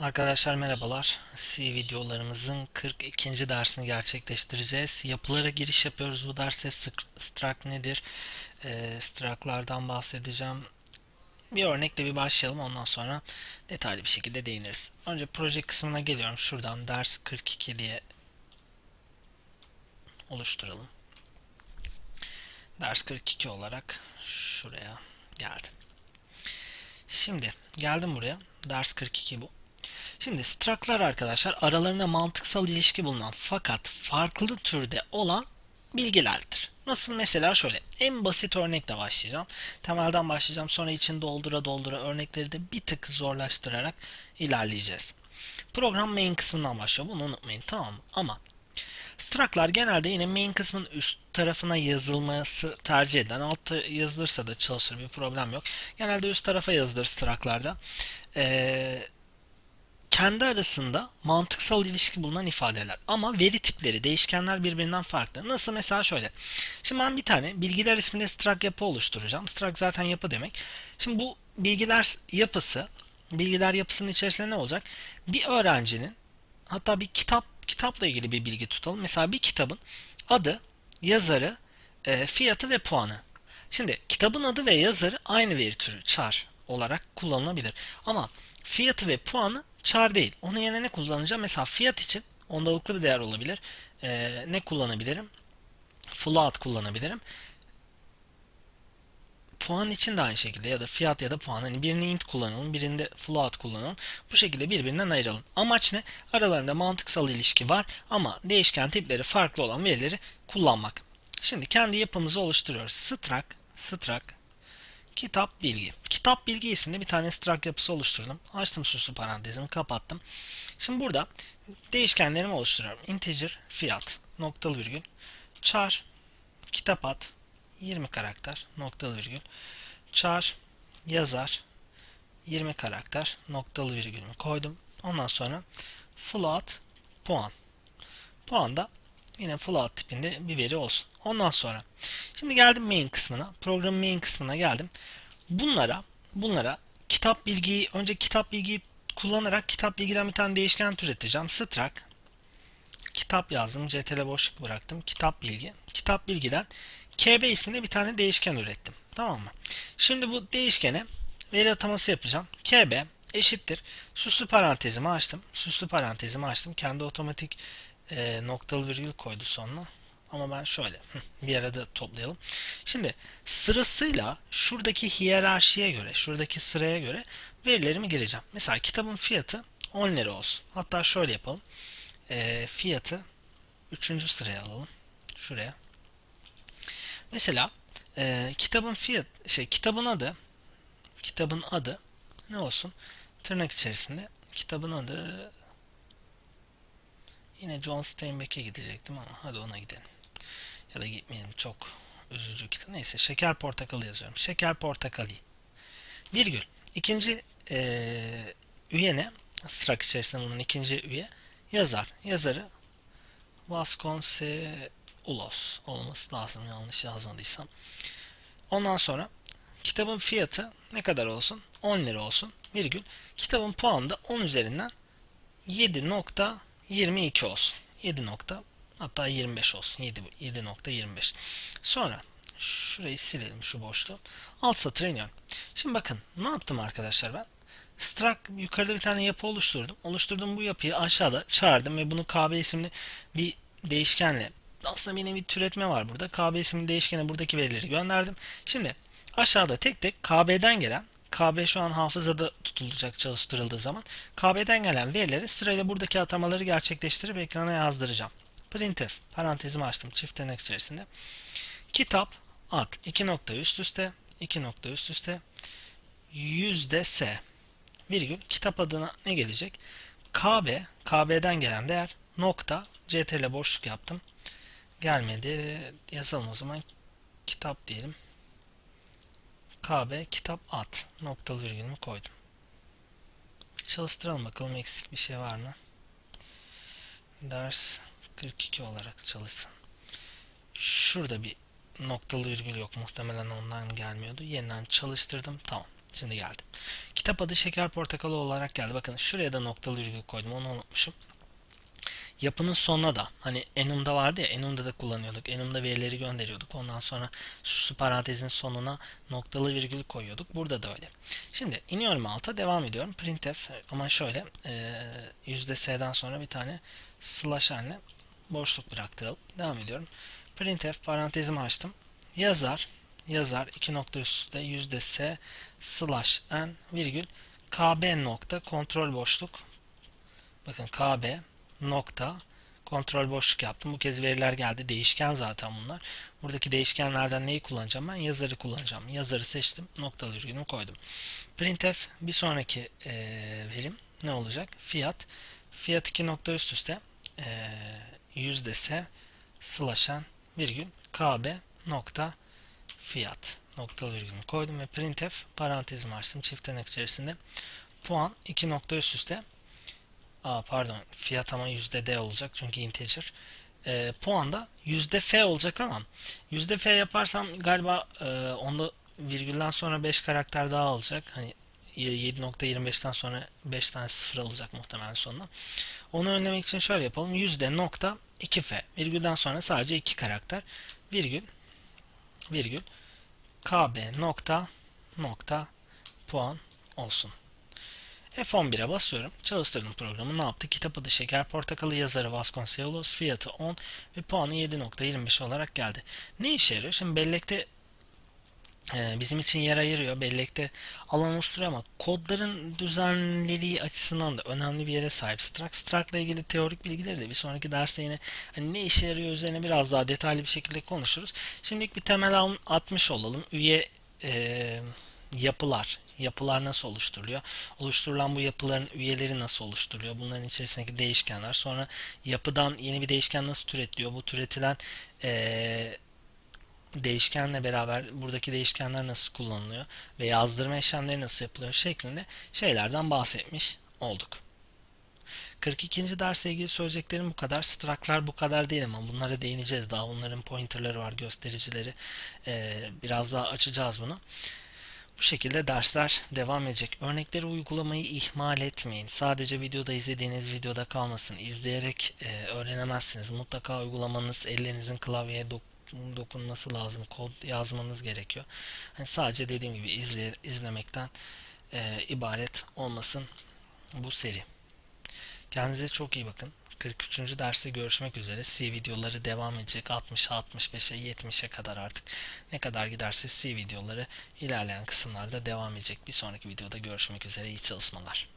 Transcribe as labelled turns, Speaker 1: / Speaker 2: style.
Speaker 1: Arkadaşlar merhabalar. C videolarımızın 42. dersini gerçekleştireceğiz. Yapılara giriş yapıyoruz. Bu derste struct nedir? E, struct'lardan bahsedeceğim. Bir örnekle bir başlayalım. Ondan sonra detaylı bir şekilde değiniriz. Önce proje kısmına geliyorum. Şuradan ders 42 diye oluşturalım. Ders 42 olarak şuraya geldim. Şimdi geldim buraya. Ders 42 bu. Şimdi struct'lar arkadaşlar aralarında mantıksal ilişki bulunan fakat farklı türde olan bilgilerdir. Nasıl mesela şöyle en basit örnekle başlayacağım. Temelden başlayacağım sonra için doldura doldura örnekleri de bir tık zorlaştırarak ilerleyeceğiz. Program main kısmından başlıyor bunu unutmayın tamam mı? Ama Struct'lar genelde yine main kısmın üst tarafına yazılması tercih edilen altta yazılırsa da çalışır bir problem yok. Genelde üst tarafa yazılır struct'larda. Ee, kendi arasında mantıksal ilişki bulunan ifadeler. Ama veri tipleri, değişkenler birbirinden farklı. Nasıl mesela şöyle. Şimdi ben bir tane bilgiler isminde struct yapı oluşturacağım. Struct zaten yapı demek. Şimdi bu bilgiler yapısı, bilgiler yapısının içerisinde ne olacak? Bir öğrencinin hatta bir kitap kitapla ilgili bir bilgi tutalım. Mesela bir kitabın adı, yazarı, e, fiyatı ve puanı. Şimdi kitabın adı ve yazarı aynı veri türü char olarak kullanılabilir. Ama fiyatı ve puanı char değil. Onun yerine ne kullanacağım? Mesela fiyat için ondalıklı bir değer olabilir. E, ne kullanabilirim? Float kullanabilirim. Puan için de aynı şekilde ya da fiyat ya da puan. Hani birini int kullanalım, birinde float kullanalım. Bu şekilde birbirinden ayıralım. Amaç ne? Aralarında mantıksal ilişki var ama değişken tipleri farklı olan verileri kullanmak. Şimdi kendi yapımızı oluşturuyoruz. Struct, struct, kitap bilgi. Kitap bilgi isminde bir tane struct yapısı oluşturdum. Açtım süslü parantezimi, kapattım. Şimdi burada değişkenlerimi oluşturuyorum. Integer, fiyat, noktalı virgül, char, kitap ad, 20 karakter noktalı virgül char yazar 20 karakter noktalı virgülümü koydum. Ondan sonra float puan. Puan da yine float tipinde bir veri olsun. Ondan sonra şimdi geldim main kısmına. Programın main kısmına geldim. Bunlara bunlara kitap bilgiyi önce kitap bilgiyi kullanarak kitap bilgiden bir tane değişken türeteceğim. Struct kitap yazdım. CTRL boşluk bıraktım. Kitap bilgi. Kitap bilgiden KB isminde bir tane değişken ürettim. Tamam mı? Şimdi bu değişkene veri ataması yapacağım. KB eşittir. Süslü parantezimi açtım. Süslü parantezimi açtım. Kendi otomatik e, noktalı virgül koydu sonuna. Ama ben şöyle bir arada toplayalım. Şimdi sırasıyla şuradaki hiyerarşiye göre, şuradaki sıraya göre verilerimi gireceğim. Mesela kitabın fiyatı 10 lira olsun. Hatta şöyle yapalım. E, fiyatı 3. sıraya alalım. Şuraya. Mesela e, kitabın fiyat şey kitabın adı kitabın adı ne olsun? Tırnak içerisinde kitabın adı yine John Steinbeck'e gidecektim ama hadi ona gidelim. Ya da gitmeyelim çok üzücü kitap. Neyse Şeker Portakalı yazıyorum. Şeker Portakalı. Virgül. İkinci e, üye ne? Struct içerisinde bunun ikinci üye. Yazar. Yazarı Vasconcelos olması lazım yanlış yazmadıysam. Ondan sonra kitabın fiyatı ne kadar olsun? 10 lira olsun. Virgül. Kitabın puanı da 10 üzerinden 7.22 olsun. 7 nokta hatta 25 olsun. 7 7.25. Sonra şurayı silelim şu boşluğu. Alt satıra iniyorum. Şimdi bakın ne yaptım arkadaşlar ben? Struct yukarıda bir tane yapı oluşturdum. Oluşturduğum bu yapıyı aşağıda çağırdım ve bunu KB isimli bir değişkenle aslında bir nevi türetme var burada. KB isimli değişkene buradaki verileri gönderdim. Şimdi aşağıda tek tek KB'den gelen KB şu an hafızada tutulacak çalıştırıldığı zaman KB'den gelen verileri sırayla buradaki atamaları gerçekleştirip ekrana yazdıracağım. Printf parantezimi açtım çift tırnak içerisinde. Kitap ad 2 nokta üst üste 2 nokta üst üste yüzde S virgül kitap adına ne gelecek? KB, KB'den gelen değer nokta CTRL boşluk yaptım. Gelmedi. Yazalım o zaman. Kitap diyelim. KB kitap at noktalı virgülümü koydum. Çalıştıralım bakalım eksik bir şey var mı? Ders 42 olarak çalışsın. Şurada bir noktalı virgül yok. Muhtemelen ondan gelmiyordu. Yeniden çalıştırdım. Tamam. Şimdi geldi. Kitap adı Şeker Portakalı olarak geldi. Bakın şuraya da noktalı virgül koydum. Onu unutmuşum. Yapının sonuna da hani enum'da vardı ya enum'da da kullanıyorduk. Enum'da verileri gönderiyorduk. Ondan sonra şu parantezin sonuna noktalı virgül koyuyorduk. Burada da öyle. Şimdi iniyorum alta devam ediyorum. Printf ama şöyle yüzde %s'den sonra bir tane slash haline boşluk bıraktıralım. Devam ediyorum. Printf parantezimi açtım. Yazar yazar iki nokta üstte yüzde s slash n virgül kb nokta kontrol boşluk bakın kb nokta kontrol boşluk yaptım. Bu kez veriler geldi. Değişken zaten bunlar. Buradaki değişkenlerden neyi kullanacağım? Ben yazarı kullanacağım. Yazarı seçtim. Noktalı virgülümü koydum. Printf bir sonraki e, verim ne olacak? Fiyat. Fiyat 2 nokta üst üste e, yüzde s slash n virgül kb nokta fiyat noktalı virgülümü koydum ve printf parantezimi açtım çift tırnak içerisinde puan 2 nokta üst üste Aa, pardon fiyat ama yüzde d olacak çünkü integer e, puan da yüzde f olacak ama yüzde f yaparsam galiba e, onda virgülden sonra 5 karakter daha alacak hani 7.25'ten sonra 5 tane sıfır alacak muhtemelen sonuna. Onu önlemek için şöyle yapalım. Yüzde nokta 2f. Virgülden sonra sadece 2 karakter. Virgül virgül kb nokta nokta puan olsun. F11'e basıyorum. Çalıştırdım programı. Ne yaptı? Kitap adı Şeker Portakalı yazarı Vasconcelos. Fiyatı 10 ve puanı 7.25 olarak geldi. Ne işe yarıyor? Şimdi bellekte e, bizim için yer ayırıyor. Bellekte alan oluşturuyor ama kodların düzenliliği açısından da önemli bir yere sahip. Struct, Struct ile ilgili teorik bilgileri de bir sonraki derste yine hani ne işe yarıyor üzerine biraz daha detaylı bir şekilde konuşuruz. Şimdilik bir temel atmış olalım. Üye e, yapılar, yapılar nasıl oluşturuluyor? Oluşturulan bu yapıların üyeleri nasıl oluşturuluyor? Bunların içerisindeki değişkenler. Sonra yapıdan yeni bir değişken nasıl türetiliyor? Bu türetilen ee, değişkenle beraber buradaki değişkenler nasıl kullanılıyor? Ve yazdırma işlemleri nasıl yapılıyor? Şeklinde şeylerden bahsetmiş olduk. 42. derse ilgili söyleyeceklerim bu kadar. Struct'lar bu kadar değil ama bunlara değineceğiz. Daha bunların pointerları var, göstericileri. Ee, biraz daha açacağız bunu. Bu şekilde dersler devam edecek. Örnekleri uygulamayı ihmal etmeyin. Sadece videoda izlediğiniz videoda kalmasın. İzleyerek e, öğrenemezsiniz. Mutlaka uygulamanız ellerinizin klavyeye dok dokunması lazım. Kod yazmanız gerekiyor. Yani sadece dediğim gibi izle izlemekten e, ibaret olmasın bu seri. Kendinize çok iyi bakın. 43. derste görüşmek üzere. C videoları devam edecek. 60'a, 65'e, 70'e kadar artık ne kadar giderse C videoları ilerleyen kısımlarda devam edecek. Bir sonraki videoda görüşmek üzere. İyi çalışmalar.